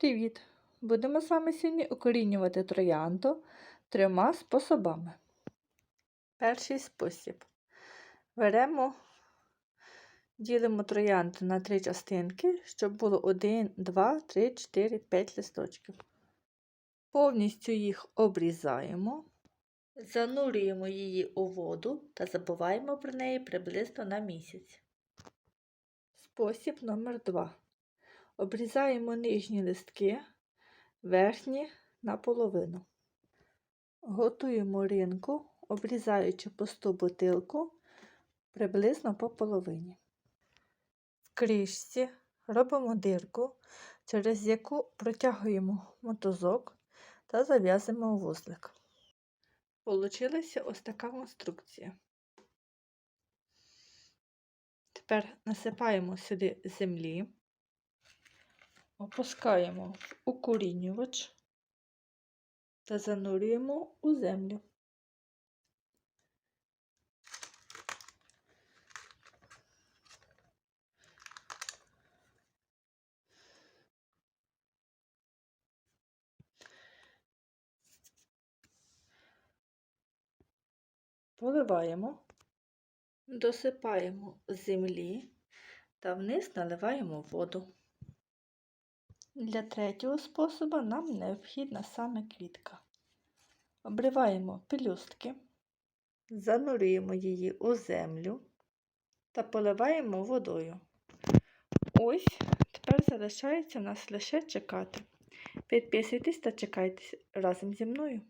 Привіт! Будемо з вами сьогодні укорінювати троянду трьома способами. Перший спосіб. Беремо, ділимо троянду на три частинки, щоб було 1, 2, 3, 4, 5 листочків. Повністю їх обрізаємо, занурюємо її у воду та забуваємо про неї приблизно на місяць. Спосіб номер 2. Обрізаємо нижні листки, верхні наполовину. Готуємо ринку, обрізаючи пусту бутилку приблизно по половині. В кришці робимо дирку, через яку протягуємо мотузок та зав'язуємо вузлик. Получилася ось така конструкція. Тепер насипаємо сюди землі. Опускаємо в укорінювач та занурюємо у землю. Поливаємо, досипаємо землі та вниз наливаємо воду. Для третього способу нам необхідна саме квітка. Обриваємо пелюстки, занурюємо її у землю та поливаємо водою. Ось тепер залишається нас лише чекати. Підписуйтесь та чекайте разом зі мною.